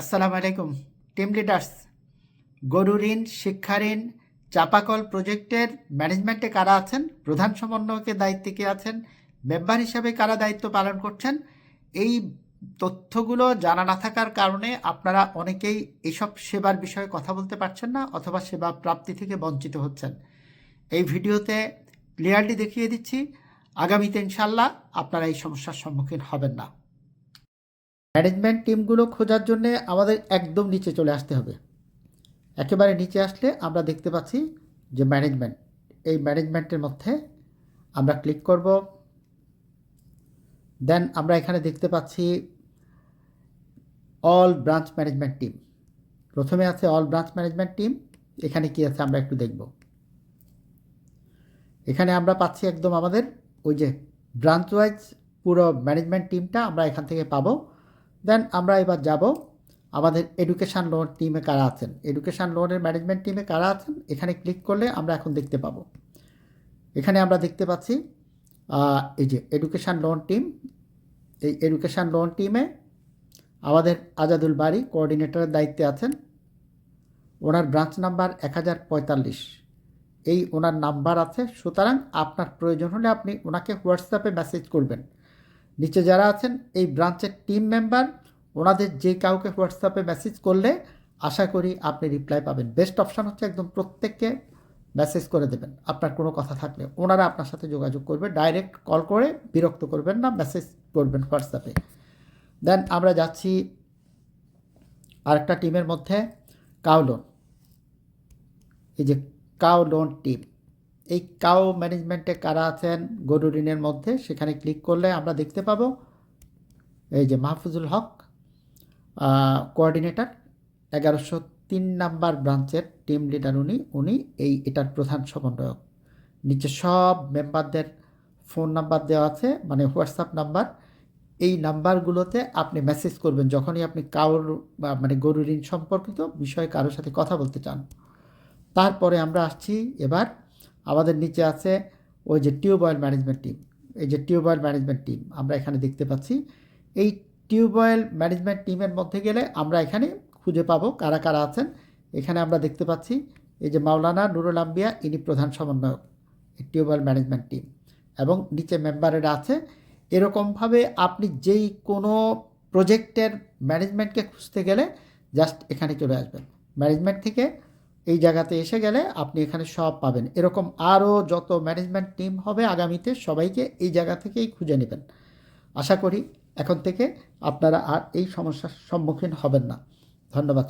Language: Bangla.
আসসালামু আলাইকুম, টিম লিডার্স। গরু ঋণ, শিক্ষা ঋণ, চাপাকল প্রজেক্টের ম্যানেজমেন্টে কারা আছেন? প্রধান সমন্বয়কের দায়িত্বে কে আছেন? মেম্বার হিসাবে কারা দায়িত্ব পালন করছেন? এই তথ্যগুলো জানা না থাকার কারণে আপনারা অনেকেই এসব সেবার বিষয়ে কথা বলতে পারছেন না অথবা সেবা প্রাপ্তি থেকে বঞ্চিত হচ্ছেন। এই ভিডিওতে ক্লিয়ারলি দেখিয়ে দিচ্ছি, আগামীতে ইনশাল্লাহ আপনারা এই সমস্যার সম্মুখীন হবেন না। ম্যানেজমেন্ট টিমগুলো খোঁজার জন্যে আমাদের একদম নিচে চলে আসতে হবে। একেবারে নিচে আসলে আমরা দেখতে পাচ্ছি যে ম্যানেজমেন্ট এই ম্যানেজমেন্টের মধ্যে আমরা ক্লিক করব। দেন আমরা এখানে দেখতে পাচ্ছি অল ব্রাঞ্চ ম্যানেজমেন্ট টিম প্রথমে আছে অল ব্রাঞ্চ ম্যানেজমেন্ট টিম এখানে কি আছে আমরা একটু দেখব। এখানে আমরা পাচ্ছি একদম আমাদের ওই যে ব্রাঞ্চ ওয়াইজ পুরো ম্যানেজমেন্ট টিমটা আমরা এখান থেকে পাবো। দেন আমরা এবার যাব আমাদের এডুকেশান লোন টিমে কারা আছেন? এডুকেশান লোনের ম্যানেজমেন্ট টিমে কারা আছেন? এখানে ক্লিক করলে আমরা এখন দেখতে পাবো। এখানে আমরা দেখতে পাচ্ছি এই যে এডুকেশান লোন টিম এই এডুকেশান লোন টিমে আমাদের আজাদুল বাড়ি কোঅর্ডিনেটরের দায়িত্বে আছেন। ওনার ব্রাঞ্চ নাম্বার এক হাজার পঁয়তাল্লিশ। এই ওনার নাম্বার আছে, সুতরাং আপনার প্রয়োজন হলে আপনি ওনাকে হোয়াটসঅ্যাপে মেসেজ করবেন। নিচে যারা আছেন, এই ব্রাঞ্চের টিম মেম্বার ওনাদের যে কাউকে হোয়াটসঅ্যাপে মেসেজ করলে আশা করি আপনি রিপ্লাই পাবেন। বেস্ট অপশান হচ্ছে একদম প্রত্যেককে মেসেজ করে দেবেন। আপনার কোনো কথা থাকলে ওনারা আপনার সাথে যোগাযোগ করবে ডাইরেক্ট কল করে বিরক্ত করবেন না মেসেজ করবেন হোয়াটসঅ্যাপে দেন আমরা যাচ্ছি আরেকটা টিমের মধ্যে কাউ লোন এই যে কাউ লোন টিম এই কাউ ম্যানেজমেন্টে কারা আছেন গরু ঋণের মধ্যে, সেখানে ক্লিক করলে আমরা দেখতে পাবো এই যে মাহফুজুল হক কোঅর্ডিনেটর এগারোশো তিন নাম্বার ব্রাঞ্চের টিম লিডার উনি উনি এই এটার প্রধান সমন্বয়ক। নিচে সব মেম্বারদের ফোন নাম্বার দেওয়া আছে মানে হোয়াটসঅ্যাপ নাম্বার এই নাম্বারগুলোতে আপনি মেসেজ করবেন যখনই আপনি কারোর মানে গরু ঋণ সম্পর্কিত বিষয়ে কারোর সাথে কথা বলতে চান। তারপরে আমরা আসছি এবার আমাদের নিচে আছে ওই যে টিউবওয়েল ম্যানেজমেন্ট টিম। এই যে টিউবওয়েল ম্যানেজমেন্ট টিম আমরা এখানে দেখতে পাচ্ছি। এই টিউবওয়েল ম্যানেজমেন্ট টিমের মধ্যে গেলে আমরা এখানে খুঁজে পাবো কারা কারা আছেন। এখানে আমরা দেখতে পাচ্ছি এই যে মাওলানা নুরুল আম্বিয়া, ইনি প্রধান সমন্বয়ক এই টিউবওয়েল ম্যানেজমেন্ট টিম এবং নিচে মেম্বারেরা আছে। এরকমভাবে আপনি যেই কোনো প্রজেক্টের ম্যানেজমেন্টকে খুঁজতে গেলে জাস্ট এখানে চলে আসবেন। ম্যানেজমেন্ট থেকে এই জায়গাতে এসে গেলে আপনি এখানে সব পাবেন। এরকম আরও যত ম্যানেজমেন্ট টিম হবে আগামীতে সবাইকে এই জায়গা থেকেই খুঁজে নেবেন। আশা করি এখন থেকে আপনারা আর এই সমস্যার সম্মুখীন হবেন না। ধন্যবাদ।